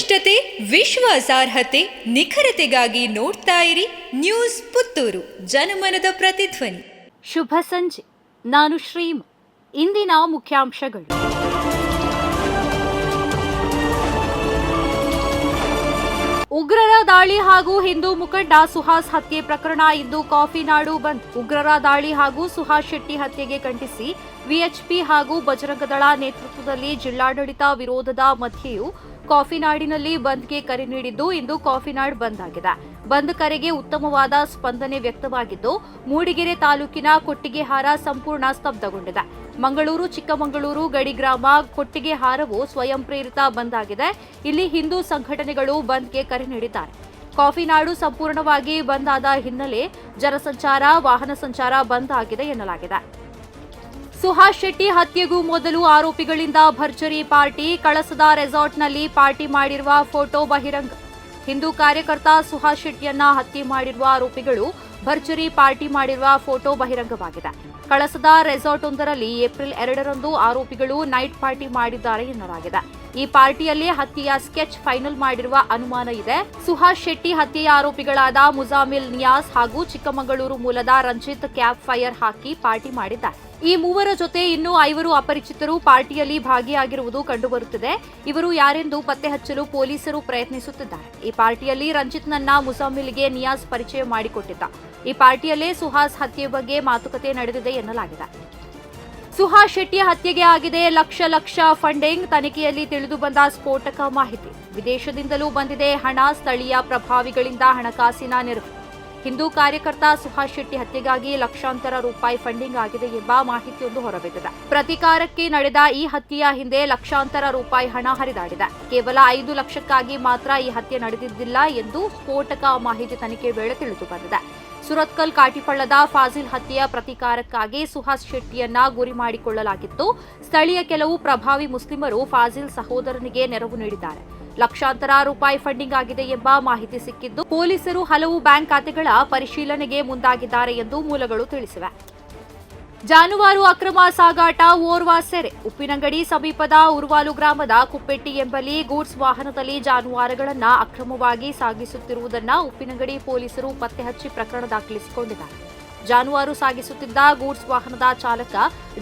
ವಸ್ತುನಿಷ್ಠತೆ ವಿಶ್ವಾಸಾರ್ಹತೆ ನಿಖರತೆಗಾಗಿ ನೋಡ್ತಾ ಇರಿ ನ್ಯೂಸ್ ಪುತ್ತೂರು. ಜನಮನದ ಪ್ರತಿಧ್ವನಿ. ಶುಭ ಸಂಜೆ. ನಾನು ಶ್ರೀಮ್. ಇಂದಿನ ಮುಖ್ಯಾಂಶಗಳು. ದಾಳಿ ಹಾಗೂ ಹಿಂದೂ ಮುಖಂಡ ಸುಹಾಸ್ ಹತ್ಯೆ ಪ್ರಕರಣ ಇಂದು ಕಾಫಿನಾಡು ಬಂದ್. ಉಗ್ರರ ದಾಳಿ ಹಾಗೂ ಸುಹಾಸ್ ಶೆಟ್ಟಿ ಹತ್ಯೆಗೆ ಖಂಡಿಸಿ ವಿಎಚ್ಪಿ ಹಾಗೂ ಬಜರಂಗದಳ ನೇತೃತ್ವದಲ್ಲಿ ಜಿಲ್ಲಾಡಳಿತ ವಿರೋಧದ ಮಧ್ಯೆಯೂ ಕಾಫಿನಾಡಿನಲ್ಲಿ ಬಂದ್ಗೆ ಕರೆ ನೀಡಿದ್ದು ಇಂದು ಕಾಫಿನಾಡ್ ಬಂದ್ ಆಗಿದೆ. ಬಂದ್ ಕರೆಗೆ ಉತ್ತಮವಾದ ಸ್ಪಂದನೆ ವ್ಯಕ್ತವಾಗಿದ್ದು, ಮೂಡಿಗೆರೆ ತಾಲೂಕಿನ ಕೊಟ್ಟಿಗೆಹಾರ ಸಂಪೂರ್ಣ ಸ್ತಬ್ಧಗೊಂಡಿದೆ. ಮಂಗಳೂರು, ಚಿಕ್ಕಮಗಳೂರು ಗಡಿ ಗ್ರಾಮ ಕೊಟ್ಟಿಗೆಹಾರವು ಸ್ವಯಂ ಪ್ರೇರಿತ ಬಂದ್ ಆಗಿದೆ ಇಲ್ಲಿ ಹಿಂದೂ ಸಂಘಟನೆಗಳು ಬಂದ್ಗೆ ಕರೆ ನೀಡಿದ್ದಾರೆ. ಕಾಫಿನಾಡು ಸಂಪೂರ್ಣವಾಗಿ ಬಂದ್ ಆದ ಹಿನ್ನೆಲೆ ಜನಸಂಚಾರ, ವಾಹನ ಸಂಚಾರ ಬಂದ್ ಆಗಿದೆ ಎನ್ನಲಾಗಿದೆ. ಸುಹಾಸ್ ಶೆಟ್ಟಿ ಹತ್ಯೆಗೂ ಮೊದಲು ಆರೋಪಿಗಳಿಂದ ಭರ್ಜರಿ ಪಾರ್ಟಿ, ಕಳಸದ ರೆಸಾರ್ಟ್ನಲ್ಲಿ ಪಾರ್ಟಿ ಮಾಡಿರುವ ಫೋಟೋ ಬಹಿರಂಗ. ಹಿಂದೂ ಕಾರ್ಯಕರ್ತ ಸುಹಾಸ್ ಶೆಟ್ಟಿಯನ್ನ ಹತ್ಯೆ ಮಾಡಿರುವ ಆರೋಪಿಗಳು ಭರ್ಜರಿ ಪಾರ್ಟಿ ಮಾಡಿರುವ ಫೋಟೋ ಬಹಿರಂಗವಾಗಿದೆ. ಕಳಸದ ರೆಸಾರ್ಟ್ ಒಂದರಲ್ಲಿ ಏಪ್ರಿಲ್ ಎರಡರಂದು ಆರೋಪಿಗಳು ನೈಟ್ ಪಾರ್ಟಿ ಮಾಡಿದ್ದಾರೆ ಎನ್ನಲಾಗಿದೆ. ಈ ಪಾರ್ಟಿಯಲ್ಲಿ ಹತ್ಯೆಯ ಸ್ಕೆಚ್ ಫೈನಲ್ ಮಾಡಿರುವ ಅನುಮಾನ ಇದೆ. ಸುಹಾಸ್ ಶೆಟ್ಟಿ ಹತ್ಯೆಯ ಆರೋಪಿಗಳಾದ ಮುಜಾಮಿಲ್ ನಿಯಾಸ್ ಹಾಗೂ ಚಿಕ್ಕಮಗಳೂರು ಮೂಲದ ರಂಜಿತ್ ಕ್ಯಾಬ್ ಫೈರ್ ಹಾಕಿ ಪಾರ್ಟಿ ಮಾಡಿದ್ದಾರೆ. ಈ ಮೂವರ ಜೊತೆ ಇನ್ನೂ ಐವರು ಅಪರಿಚಿತರು ಪಾರ್ಟಿಯಲ್ಲಿ ಭಾಗಿಯಾಗಿರುವುದು ಕಂಡುಬರುತ್ತಿದೆ. ಇವರು ಯಾರೆಂದು ಪತ್ತೆ ಹಚ್ಚಲು ಪೊಲೀಸರು ಪ್ರಯತ್ನಿಸುತ್ತಿದ್ದಾರೆ. ಈ ಪಾರ್ಟಿಯಲ್ಲಿ ರಂಜಿತ್ನನ್ನ ಮುಸಾಮಿಲ್ಗೆ ನಿಯಾಸ್ ಪರಿಚಯ ಮಾಡಿಕೊಟ್ಟಿದ್ದ. ಈ ಪಾರ್ಟಿಯಲ್ಲೇ ಸುಹಾಸ್ ಹತ್ಯೆ ಬಗ್ಗೆ ಮಾತುಕತೆ ನಡೆದಿದೆ ಎನ್ನಲಾಗಿದೆ. ಸುಹಾಸ್ ಶೆಟ್ಟಿ ಹತ್ಯೆಗೆ ಆಗಿದೆ. ಲಕ್ಷ ಲಕ್ಷ ಫಂಡಿಂಗ್ ತನಿಖೆಯಲ್ಲಿ ತಿಳಿದು ಬಂದ ಸ್ಫೋಟಕ ಮಾಹಿತಿ. ವಿದೇಶದಿಂದಲೂ ಬಂದಿದೆ ಹಣ. ಸ್ಥಳೀಯ ಪ್ರಭಾವಿಗಳಿಂದ ಹಣಕಾಸಿನ ನೆರವು. ಹಿಂದೂ ಕಾರ್ಯಕರ್ತ ಸುಹಾಸ್ ಶೆಟ್ಟಿ ಹತ್ಯೆಗಾಗಿ ಲಕ್ಷಾಂತರ ರೂಪಾಯಿ ಫಂಡಿಂಗ್ ಆಗಿದೆ ಎಂಬ ಮಾಹಿತಿಯೊಂದು ಹೊರಬಿದ್ದಿದೆ. ಪ್ರತಿಕಾರಕ್ಕೆ ನಡೆದ ಈ ಹತ್ಯೆಯ ಹಿಂದೆ ಲಕ್ಷಾಂತರ ರೂಪಾಯಿ ಹಣ ಹರಿದಾಡಿದೆ. ಕೇವಲ ಐದು ಲಕ್ಷಕ್ಕಾಗಿ ಮಾತ್ರ ಈ ಹತ್ಯೆ ನಡೆದಿದ್ದಿಲ್ಲ ಎಂದು ಸ್ಫೋಟಕ ಮಾಹಿತಿ ತನಿಖೆ ವೇಳೆ ತಿಳಿದು ಬಂದಿದೆ. ಸುರತ್ಕಲ್ ಕಾಟಿಪಳ್ಳದ ಫಾಜಿಲ್ ಹತ್ಯೆಯ ಪ್ರತೀಕಾರಕ್ಕಾಗಿ ಸುಹಾಸ್ ಶೆಟ್ಟಿಯನ್ನ ಗುರಿ ಮಾಡಿಕೊಳ್ಳಲಾಗಿತ್ತು. ಸ್ಥಳೀಯ ಕೆಲವು ಪ್ರಭಾವಿ ಮುಸ್ಲಿಮರು ಫಾಜಿಲ್ ಸಹೋದರನಿಗೆ ನೆರವು ನೀಡಿದ್ದಾರೆ. ಲಕ್ಷಾಂತರ ರೂಪಾಯಿ ಫಂಡಿಂಗ್ ಆಗಿದೆ ಎಂಬ ಮಾಹಿತಿ ಸಿಕ್ಕಿದ್ದು, ಪೊಲೀಸರು ಹಲವು ಬ್ಯಾಂಕ್ ಖಾತೆಗಳ ಪರಿಶೀಲನೆಗೆ ಮುಂದಾಗಿದ್ದಾರೆ ಎಂದು ಮೂಲಗಳು ತಿಳಿಸಿವೆ. ಜಾನುವಾರು ಅಕ್ರಮ ಸಾಗಾಟ ಓರ್ವ ಸೆರೆ. ಉಪ್ಪಿನಂಗಡಿ ಸಮೀಪದ ಉರ್ವಾಲು ಗ್ರಾಮದ ಕುಪ್ಪೆಟ್ಟಿ ಎಂಬಲ್ಲಿ ಗೂಡ್ಸ್ ವಾಹನದಲ್ಲಿ ಜಾನುವಾರುಗಳನ್ನು ಅಕ್ರಮವಾಗಿ ಸಾಗಿಸುತ್ತಿರುವುದನ್ನು ಉಪ್ಪಿನಂಗಡಿ ಪೊಲೀಸರು ಪತ್ತೆಹಚ್ಚಿ ಪ್ರಕರಣ ದಾಖಲಿಸಿಕೊಂಡಿದ್ದಾರೆ. ಜಾನುವಾರು ಸಾಗಿಸುತ್ತಿದ್ದ ಗೂಡ್ಸ್ ವಾಹನದ ಚಾಲಕ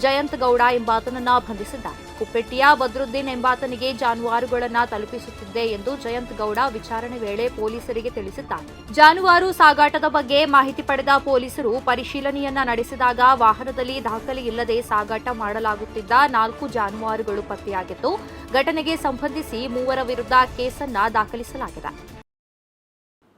ಜಯಂತ್ ಗೌಡ ಎಂಬಾತನನ್ನ ಬಂಧಿಸಿದ್ದಾರೆ ಕುಪ್ಪೆಟ್ಟಿಯ ಬದ್ರುದ್ದೀನ್ ಎಂಬಾತನಿಗೆ ಜಾನುವಾರುಗಳನ್ನ ತಲುಪಿಸುತ್ತಿದ್ದೆ ಎಂದು ಜಯಂತ್ ಗೌಡ ವಿಚಾರಣೆ ವೇಳೆ ಪೊಲೀಸರಿಗೆ ತಿಳಿಸಿದ್ದಾರೆ ಜಾನುವಾರು ಸಾಗಾಟದ ಬಗ್ಗೆ ಮಾಹಿತಿ ಪಡೆದ ಪೊಲೀಸರು ಪರಿಶೀಲನೆಯನ್ನ ನಡೆಸಿದಾಗ ವಾಹನದಲ್ಲಿ ದಾಖಲೆ ಇಲ್ಲದೆ ಸಾಗಾಟ ಮಾಡಲಾಗುತ್ತಿದ್ದ ನಾಲ್ಕು ಜಾನುವಾರುಗಳು ಪತ್ತೆಯಾಗಿದ್ದು, ಘಟನೆಗೆ ಸಂಬಂಧಿಸಿ ಮೂವರ ವಿರುದ್ಧ ಕೇಸನ್ನ ದಾಖಲಿಸಲಾಗಿದೆ.